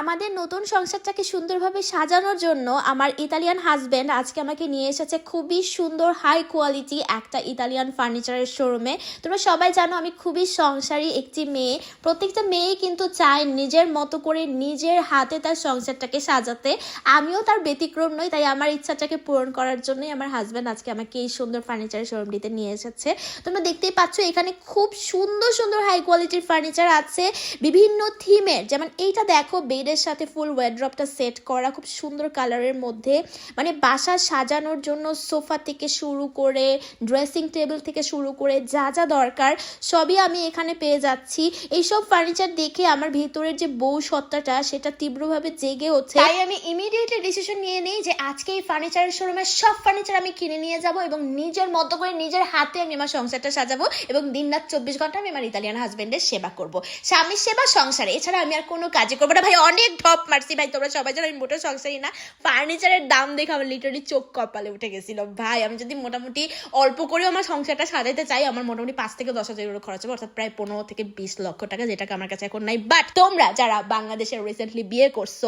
আমাদের নতুন সংসারটাকে সুন্দরভাবে সাজানোর জন্য আমার ইতালিয়ান হাজব্যান্ড আজকে আমাকে নিয়ে এসেছে খুবই সুন্দর হাই কোয়ালিটি একটা ইতালিয়ান ফার্নিচারের শোরুমে তোমরা সবাই জানো আমি খুবই সংসারী একটি মেয়ে। প্রত্যেকটা মেয়েই কিন্তু চায় নিজের মতো করে নিজের হাতে তার সংসারটাকে সাজাতে। আমিও তার ব্যতিক্রম নই, তাই আমার ইচ্ছাটাকে পূরণ করার জন্যই আমার হাজব্যান্ড আজকে আমাকে এই সুন্দর ফার্নিচারের শোরুমটিতে নিয়ে এসেছে। তোমরা দেখতেই পাচ্ছ এখানে খুব সুন্দর সুন্দর হাই কোয়ালিটির ফার্নিচার আছে। বিভিন্ন থিমের যেমন এইটা দেখো বেডের সাথে ফুল ওয়েড্রপটা সেট করা, খুব সুন্দর কালারের মধ্যে। মানে বাসা সাজানোর জন্য সোফা থেকে শুরু করে ড্রেসিং টেবিল থেকে শুরু করে যা যা দরকার, সবই আমি এখানে পেয়ে যাচ্ছি। এইসব ফার্নিচার দেখে আমার ভেতরের যে বউ সত্তাটা, সেটা তীব্রভাবে জেগে ওঠে। তাই আমি ইমিডিয়েটলি ডিসিশন নিয়ে নিই যে আজকে এই ফার্নিচারের শোরুমের সব ফার্নিচার আমি কিনে নিয়ে যাব এবং নিজের মতো করে নিজের হাতে আমি আমার সংসারটা সাজাবো এবং দিন রাত চব্বিশ ঘণ্টা আমি আমার ইতালিয়ান হাজবেন্ডের সেবা করব। স্বামীর সেবা, সংসারে। এছাড়া আমি আর কোনো কাজে করব না। ভাই অনেক ঢপ মারছি ভাই, তোমরা সবাই জানো আমি মোটেও সংসারই না। ফার্নিচারের দাম দেখে আমার লিটারালি চোখ কপালে উঠে গেছিল। ভাই, আমি যদি মোটামুটি অল্প করেও আমার সংসারটা সাজাইতে চাই, আমার মোটামুটি পাঁচ থেকে দশ হাজার খরচ হবে, অর্থাৎ প্রায় পনেরো থেকে বিশ লক্ষ টাকা যেটাকে আমার কাছে এখন নাই। বাট তোমরা যারা বাংলাদেশে রিসেন্টলি বিয়ে করছ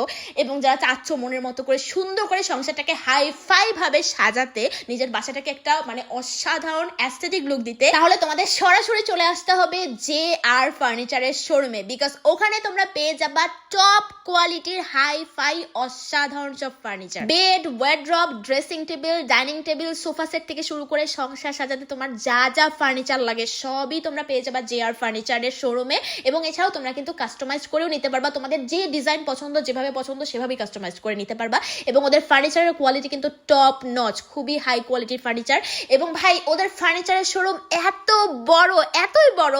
এবং যারা চাচ্ছ মনের মতো করে সুন্দর করে সংসারটাকে হাই ফাই ভাবে সাজাতে, নিজের বাসাটাকে একটা মানে অসাধারণ অ্যাস্থেটিক লুক দিতে, তাহলে তোমাদের সরাসরি চলে আসতে হবে জে আর ফার্নিচারের শোরুমে বিকজ ওখানে তোমরা পেয়ে যাবা টপ কোয়ালিটির হাই ফাই অসাধারণ সব furniture bed wardrobe dressing table dining table sofa set থেকে শুরু করে সংসার সাজাতে তোমার যা যা ফার্নিচার লাগে, সবই তোমরা পেয়ে যাবা জে আর ফার্নিচারের শোরুমে এবং এছাড়াও তোমরা কিন্তু কাস্টমাইজ করেও নিতে পারবা। তোমাদের যে ডিজাইন পছন্দ, যেভাবে পছন্দ, সেভাবেই কাস্টমাইজ করে নিতে পারবা। এবং ওদের ফার্নিচারের কোয়ালিটি কিন্তু টপ নচ খুবই হাই কোয়ালিটির ফার্নিচার এবং ভাই, ওদের ফার্নিচারের শোরুম এত বড়, এতই বড়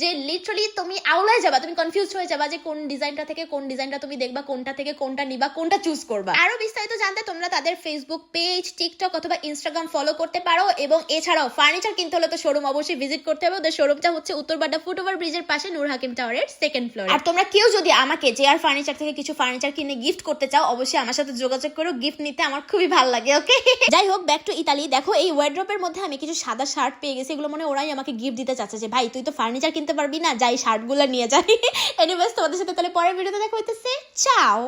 যে লিটারালি তুমি আওলায় যাবা, তুমি কনফিউজ হয়ে যাবা যে কোন ডিজাইনটা থেকে কোন ডিজাইনটা তুমি দেখবা, কোনটা থেকে কোনটা নিবা, কোনটা চুজ করবা। আরও বিস্তারিত জানতে তোমরা তাদের ফেসবুক পেজ টিকটক অথবা ইনস্টাগ্রাম ফলো করতে পারো এবং এছাড়াও ফার্নিচার কিনতে হলে তো শোরুম অবশ্যই ভিজিট করতে হবে। ওদের শোরুমটা হচ্ছে উত্তরবাড্ডা ফুট ওভার ব্রিজের পাশে নূর হাকিম টাওয়ারের সেকেন্ড ফ্লোর আর তোমরা কেউ যদি আমাকে জে আর ফার্নিচার থেকে কিছু ফার্নিচার কিনে গিফট করতে চাও, অবশ্যই আমার সাথে যোগাযোগ করো। গিফট নিতে আমার খুবই ভালো লাগে ওকে যাই হোক ব্যাক টু ইতালি দেখো, এই ওয়ার্ড্রপের মধ্যে আমি কিছু সাদা শার্ট পেয়ে গেছি। এগুলো মনে ওরাই আমাকে গিফট দিতে চাচ্ছে যে, ভাই, তুই তো ফার্নিচার কিনতে পারবি না? যাই শার্টগুলো নিয়ে যাই। এনিওয়েজ তোমাদের সাথে তাহলে পরের ভিডিওতে দেখা হইতেছে। চাও